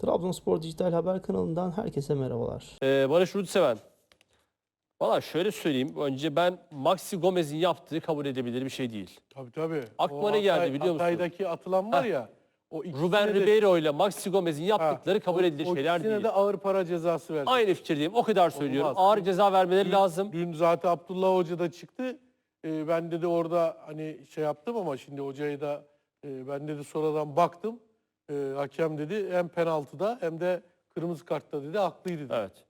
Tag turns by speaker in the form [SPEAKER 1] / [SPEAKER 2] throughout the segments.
[SPEAKER 1] Trabzonspor Dijital Haber kanalından herkese merhabalar.
[SPEAKER 2] Ee, Barış Rutseven. Valla şöyle söyleyeyim. Önce ben Maxi Gomez'in yaptığı kabul edebilir bir şey değil.
[SPEAKER 3] Tabii tabii.
[SPEAKER 2] Aklıma
[SPEAKER 3] O
[SPEAKER 2] ne geldi
[SPEAKER 3] Hatay-
[SPEAKER 2] biliyor musun?
[SPEAKER 3] Hatay'daki atılan var
[SPEAKER 2] Heh.
[SPEAKER 3] ya. O
[SPEAKER 2] Ruben
[SPEAKER 3] de-
[SPEAKER 2] Ribeiro ile Maxi Gomez'in yaptıkları
[SPEAKER 3] Ha,
[SPEAKER 2] kabul
[SPEAKER 3] o-
[SPEAKER 2] edilir
[SPEAKER 3] o
[SPEAKER 2] şeyler
[SPEAKER 3] ikisine
[SPEAKER 2] değil.
[SPEAKER 3] de ağır para cezası verdi.
[SPEAKER 2] Aynı fikirdeyim. O kadar söylüyorum.
[SPEAKER 3] Olmaz.
[SPEAKER 2] Ağır ceza vermeleri
[SPEAKER 3] Dün-
[SPEAKER 2] lazım.
[SPEAKER 3] Dün zaten Abdullah Hoca da çıktı. Ee, ben de de orada hani şey yaptım ama şimdi hocayı da e, ben de de sonradan baktım. Ee, hakem dedi hem penaltıda hem de kırmızı kartta dedi haklıydı dedi.
[SPEAKER 2] Evet.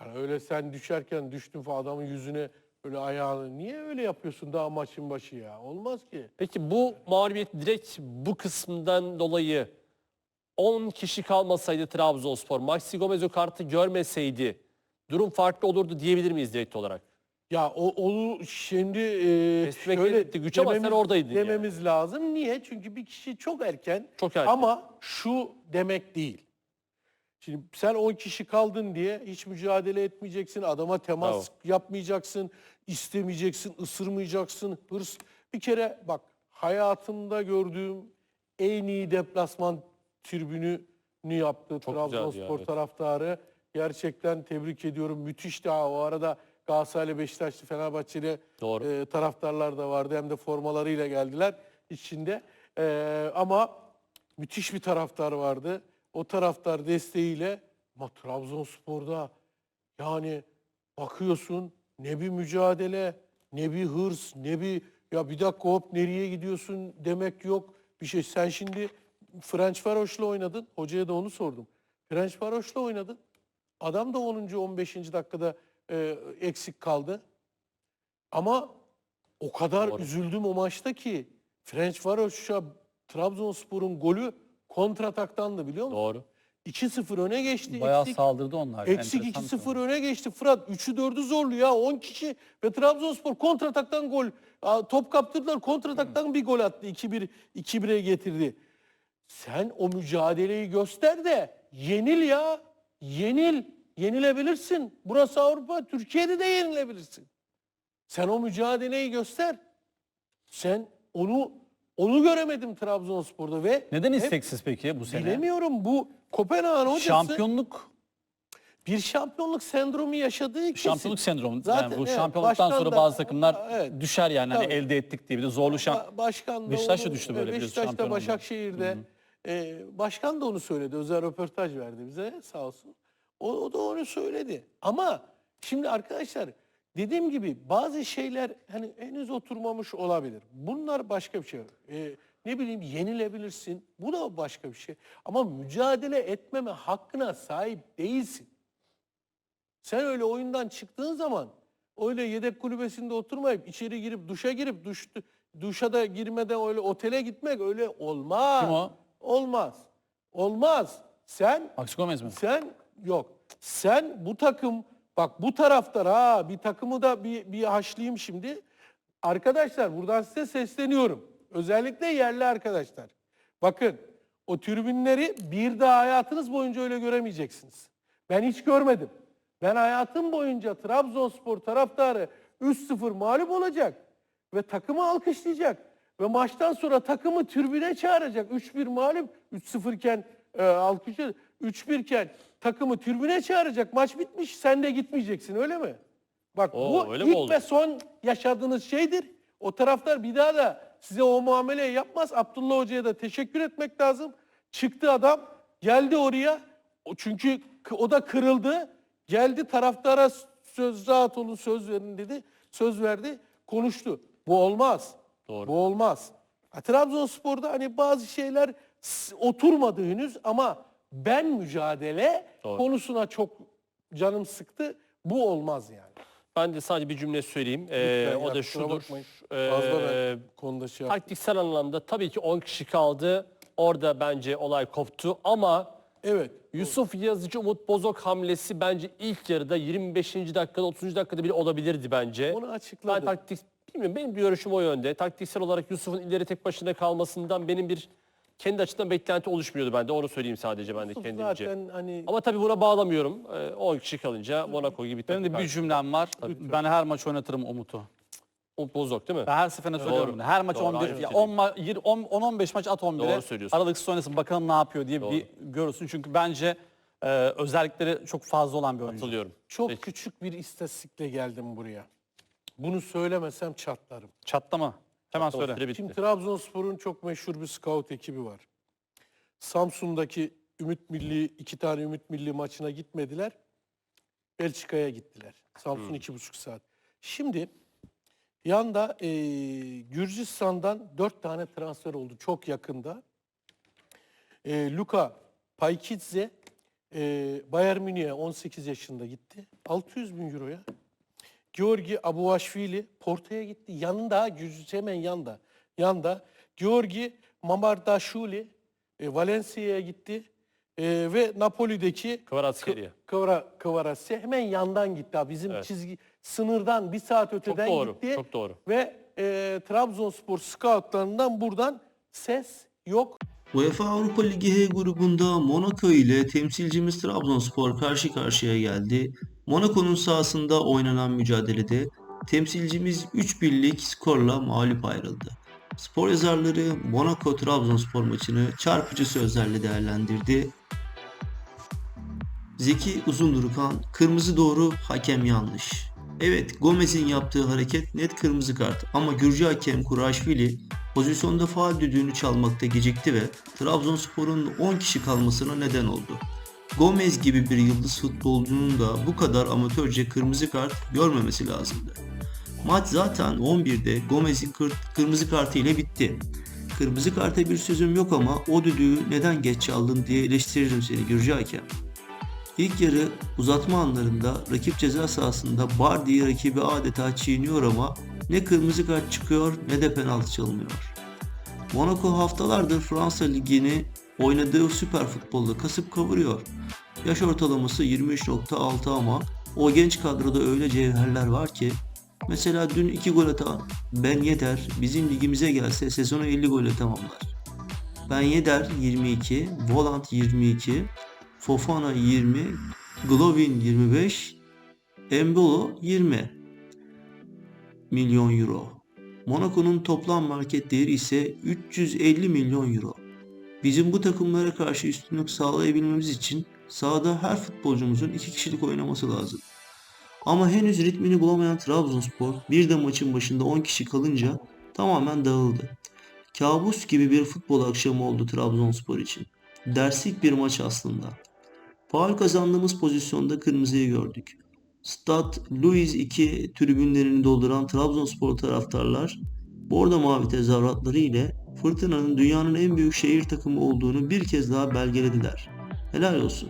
[SPEAKER 3] Yani öyle sen düşerken düştün falan adamın yüzüne öyle ayağını niye öyle yapıyorsun daha maçın başı ya? Olmaz ki.
[SPEAKER 2] Peki bu mağlubiyet direkt bu kısmından dolayı 10 kişi kalmasaydı Trabzonspor, Maxi Gomez o kartı görmeseydi durum farklı olurdu diyebilir miyiz direkt olarak?
[SPEAKER 3] Ya o onu şimdi e, şöyle
[SPEAKER 2] etti, güç ama sen oradaydın
[SPEAKER 3] dememiz lazım. Niye? Çünkü bir kişi çok erken
[SPEAKER 2] Çok erken.
[SPEAKER 3] ama şu demek değil. Şimdi sen 10 kişi kaldın diye hiç mücadele etmeyeceksin, adama temas
[SPEAKER 2] Bravo.
[SPEAKER 3] yapmayacaksın, istemeyeceksin, ısırmayacaksın, hırs. Bir kere bak hayatımda gördüğüm en iyi deplasman tribününü yaptı
[SPEAKER 2] Çok güzeldi ya,
[SPEAKER 3] Trabzonspor
[SPEAKER 2] evet.
[SPEAKER 3] taraftarı. Gerçekten tebrik ediyorum. Müthiş daha o arada Galatasaraylı, Beşiktaşlı, Fenerbahçeli
[SPEAKER 2] Doğru.
[SPEAKER 3] e, taraftarlar da vardı. Hem de formalarıyla geldiler içinde. E, ama müthiş bir taraftar vardı. O taraftar desteğiyle ama Trabzonspor'da yani bakıyorsun ne bir mücadele, ne bir hırs, ne bir ya bir dakika hop nereye gidiyorsun demek yok. Bir şey sen şimdi French Faroş'la oynadın. Hocaya da onu sordum. French Faroş'la oynadın. Adam da 10. 15. dakikada e, eksik kaldı. Ama o kadar
[SPEAKER 2] Doğru.
[SPEAKER 3] üzüldüm o maçta ki French Varoş'a Trabzonspor'un golü kontrataktandı biliyor musun?
[SPEAKER 2] Doğru.
[SPEAKER 3] 2-0 öne geçti.
[SPEAKER 4] Bayağı
[SPEAKER 3] eksik,
[SPEAKER 4] saldırdı onlar.
[SPEAKER 3] eksik
[SPEAKER 4] Enteresan
[SPEAKER 3] 2-0 öne geçti. Fırat 3'ü 4'ü zorlu ya 10 kişi ve Trabzonspor kontrataktan gol. Top kaptırdılar kontrataktan bir gol attı. 2-1 2-1'e getirdi. Sen o mücadeleyi göster de yenil ya. Yenil. Yenilebilirsin. Burası Avrupa. Türkiye'de de yenilebilirsin. Sen o mücadeleyi göster. Sen onu onu göremedim Trabzonspor'da ve
[SPEAKER 4] Neden isteksiz peki bu sene?
[SPEAKER 3] bilemiyorum bu Kopenhag'ın hocası
[SPEAKER 4] Şampiyonluk
[SPEAKER 3] bir şampiyonluk sendromu yaşadığı kesin.
[SPEAKER 4] şampiyonluk sendromu.
[SPEAKER 3] Zaten
[SPEAKER 4] yani bu
[SPEAKER 3] evet,
[SPEAKER 4] şampiyonluktan sonra
[SPEAKER 3] da-
[SPEAKER 4] bazı takımlar
[SPEAKER 3] Evet.
[SPEAKER 4] düşer yani hani elde ettik diye bir de zorlu şamp.
[SPEAKER 3] Ba- Başkan da
[SPEAKER 4] Beşiktaş da
[SPEAKER 3] onu-
[SPEAKER 4] düştü böyle biraz
[SPEAKER 3] Beşiktaş'ta
[SPEAKER 4] şampiyon oldu.
[SPEAKER 3] Başakşehir'de e, başkan da onu söyledi. Özel röportaj verdi bize sağ olsun. O, o da onu söyledi. Ama şimdi arkadaşlar dediğim gibi bazı şeyler hani henüz oturmamış olabilir. Bunlar başka bir şey. E, ne bileyim yenilebilirsin. Bu da başka bir şey. Ama mücadele etmeme hakkına sahip değilsin. Sen öyle oyundan çıktığın zaman öyle yedek kulübesinde oturmayıp içeri girip duşa girip duş, duşa da girmeden öyle otele gitmek öyle olmaz.
[SPEAKER 4] Kim o?
[SPEAKER 3] Olmaz. Olmaz. Sen
[SPEAKER 4] Maxi Gomez mi?
[SPEAKER 3] sen yok. Sen bu takım bak bu taraftar ha bir takımı da bir, bir haşlayayım şimdi. Arkadaşlar buradan size sesleniyorum. Özellikle yerli arkadaşlar. Bakın o tribünleri bir daha hayatınız boyunca öyle göremeyeceksiniz. Ben hiç görmedim. Ben hayatım boyunca Trabzonspor taraftarı 3-0 mağlup olacak ve takımı alkışlayacak. Ve maçtan sonra takımı tribüne çağıracak. 3-1 mağlup, 3-0 iken e, alkışı, 3-1 iken takımı tribüne çağıracak. Maç bitmiş, sen de gitmeyeceksin öyle mi? Bak
[SPEAKER 2] Oo,
[SPEAKER 3] bu
[SPEAKER 2] öyle mi
[SPEAKER 3] ilk
[SPEAKER 2] oldu?
[SPEAKER 3] ve son yaşadığınız şeydir. O taraftar bir daha da size o muameleyi yapmaz. Abdullah Hoca'ya da teşekkür etmek lazım. Çıktı adam, geldi oraya. O çünkü k- o da kırıldı. Geldi taraftara söz rahat olun söz verin dedi. Söz verdi, konuştu. Bu olmaz.
[SPEAKER 2] Doğru.
[SPEAKER 3] Bu olmaz. Ha, Trabzonspor'da hani bazı şeyler oturmadı henüz ama ben mücadele
[SPEAKER 2] Doğru.
[SPEAKER 3] konusuna çok canım sıktı. Bu olmaz yani.
[SPEAKER 2] Ben de sadece bir cümle söyleyeyim. Ee, o da şudur. Ee,
[SPEAKER 3] ben konuda şey
[SPEAKER 2] taktiksel anlamda tabii ki 10 kişi kaldı. Orada bence olay koptu ama
[SPEAKER 3] Evet.
[SPEAKER 2] Yusuf Yazıcı Umut Bozok hamlesi bence ilk yarıda 25. dakikada 30. dakikada bile olabilirdi bence.
[SPEAKER 3] Onu
[SPEAKER 2] Ben
[SPEAKER 3] açıkladı.
[SPEAKER 2] taktik bilmiyorum benim bir görüşüm o yönde. Taktiksel olarak Yusuf'un ileri tek başına kalmasından benim bir kendi açımdan beklenti oluşmuyordu bende. Onu söyleyeyim sadece ben de
[SPEAKER 3] Yusuf
[SPEAKER 2] kendimce.
[SPEAKER 3] zaten hani
[SPEAKER 2] Ama tabii buna bağlamıyorum. Ee, 10 kişi kalınca Monaco gibi
[SPEAKER 4] Benim de bir cümlem var. Ben her maç oynatırım Umut'u.
[SPEAKER 2] Umut Bozok değil mi?
[SPEAKER 4] Ben her seferinde söylüyorum bunu. Her maç
[SPEAKER 2] Doğru,
[SPEAKER 4] 11,
[SPEAKER 2] aynı
[SPEAKER 4] ya
[SPEAKER 2] fikirdeyim.
[SPEAKER 4] 10 ma- yir- 10 10-15 maç at 11'e.
[SPEAKER 2] Doğru söylüyorsun.
[SPEAKER 4] Aralıksız oynasın bakalım ne yapıyor diye
[SPEAKER 2] Doğru.
[SPEAKER 4] bir görürsün. Çünkü bence e, özellikleri çok fazla olan bir oyuncu.
[SPEAKER 2] Hatırlıyorum.
[SPEAKER 3] Çok
[SPEAKER 2] Peki.
[SPEAKER 3] küçük bir istatistikle geldim buraya. Bunu söylemesem çatlarım.
[SPEAKER 4] Çatlama. Hemen
[SPEAKER 2] Tamam,
[SPEAKER 4] söyle.
[SPEAKER 2] bitti.
[SPEAKER 3] Şimdi Trabzonspor'un çok meşhur bir scout ekibi var. Samsun'daki Ümit Milli, iki tane Ümit Milli maçına gitmediler. Belçika'ya gittiler. Samsun iki buçuk saat. Şimdi yanda eee, Gürcistan'dan dört tane transfer oldu çok yakında. Eee Luka Paykidze eee Bayern Münih'e 18 yaşında gitti. 600 bin euroya. Georgi Abuashvili Porto'ya gitti. Yanında, Gürcü hemen yanda. Yanda. Georgi Mamardashvili e, Valencia'ya gitti. E, ve Napoli'deki
[SPEAKER 2] Kvaratskhelia.
[SPEAKER 3] Kıvara, Kıvarasya hemen yandan gitti. abi. Bizim
[SPEAKER 2] Evet.
[SPEAKER 3] çizgi sınırdan bir saat
[SPEAKER 2] Çok
[SPEAKER 3] öteden
[SPEAKER 2] doğru.
[SPEAKER 3] gitti.
[SPEAKER 2] Çok doğru.
[SPEAKER 3] Ve e, Trabzonspor scoutlarından buradan ses yok.
[SPEAKER 5] UEFA Avrupa Ligi H grubunda Monaco ile temsilcimiz Trabzonspor karşı karşıya geldi. Monaco'nun sahasında oynanan mücadelede temsilcimiz 3-1'lik skorla mağlup ayrıldı. Spor yazarları Monaco Trabzonspor maçını çarpıcı sözlerle değerlendirdi. Zeki Uzundurukan kırmızı doğru hakem yanlış. Evet Gomez'in yaptığı hareket net kırmızı kart ama Gürcü hakem Kuraşvili pozisyonda faal düdüğünü çalmakta gecikti ve Trabzonspor'un 10 kişi kalmasına neden oldu. Gomez gibi bir yıldız futbolcunun da bu kadar amatörce kırmızı kart görmemesi lazımdı. Maç zaten 11'de Gomez'in kır- kırmızı kartı ile bitti. Kırmızı karta bir sözüm yok ama o düdüğü neden geç çaldın diye eleştiririm seni Gürcü hakem. İlk yarı uzatma anlarında rakip ceza sahasında Bardi rakibi adeta çiğniyor ama ne kırmızı kart çıkıyor ne de penaltı çalınıyor. Monaco haftalardır Fransa Ligi'ni oynadığı süper futbolda kasıp kavuruyor. Yaş ortalaması 23.6 ama o genç kadroda öyle cevherler var ki mesela dün 2 gol atan Ben Yedder bizim ligimize gelse sezonu 50 golle tamamlar. Ben Yedder 22, Volant 22, Fofana 20, Glovin 25, Embolo 20 milyon euro. Monaco'nun toplam market değeri ise 350 milyon euro. Bizim bu takımlara karşı üstünlük sağlayabilmemiz için sahada her futbolcumuzun iki kişilik oynaması lazım. Ama henüz ritmini bulamayan Trabzonspor bir de maçın başında 10 kişi kalınca tamamen dağıldı. Kabus gibi bir futbol akşamı oldu Trabzonspor için. Derslik bir maç aslında. Faul kazandığımız pozisyonda kırmızıyı gördük. Stad Louis 2 tribünlerini dolduran Trabzonspor taraftarlar Bordo Mavi tezahüratları ile Fırtına'nın dünyanın en büyük şehir takımı olduğunu bir kez daha belgelediler. Helal olsun.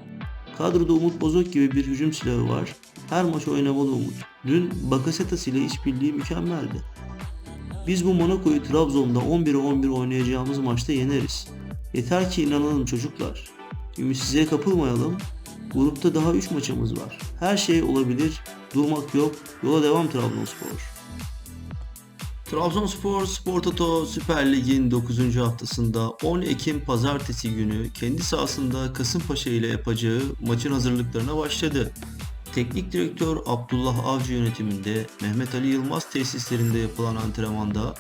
[SPEAKER 5] Kadroda Umut Bozok gibi bir hücum silahı var. Her maç oynamalı Umut. Dün Bakasetas ile işbirliği mükemmeldi. Biz bu Monaco'yu Trabzon'da 11'e 11 oynayacağımız maçta yeneriz. Yeter ki inanalım çocuklar. Ümitsizliğe kapılmayalım. Grupta daha 3 maçımız var. Her şey olabilir. Durmak yok. Yola devam Trabzonspor. Trabzonspor Spor Toto Süper Lig'in 9. haftasında 10 Ekim Pazartesi günü kendi sahasında Kasımpaşa ile yapacağı maçın hazırlıklarına başladı. Teknik direktör Abdullah Avcı yönetiminde Mehmet Ali Yılmaz tesislerinde yapılan antrenmanda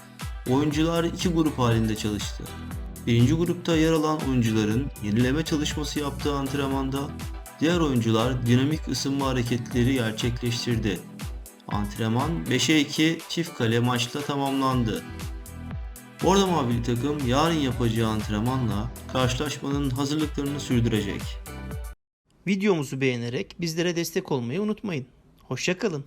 [SPEAKER 5] oyuncular iki grup halinde çalıştı. Birinci grupta yer alan oyuncuların yenileme çalışması yaptığı antrenmanda diğer oyuncular dinamik ısınma hareketleri gerçekleştirdi. Antrenman 5'e 2 çift kale maçla tamamlandı. Bordo Mavili takım yarın yapacağı antrenmanla karşılaşmanın hazırlıklarını sürdürecek.
[SPEAKER 1] Videomuzu beğenerek bizlere destek olmayı unutmayın. Hoşçakalın.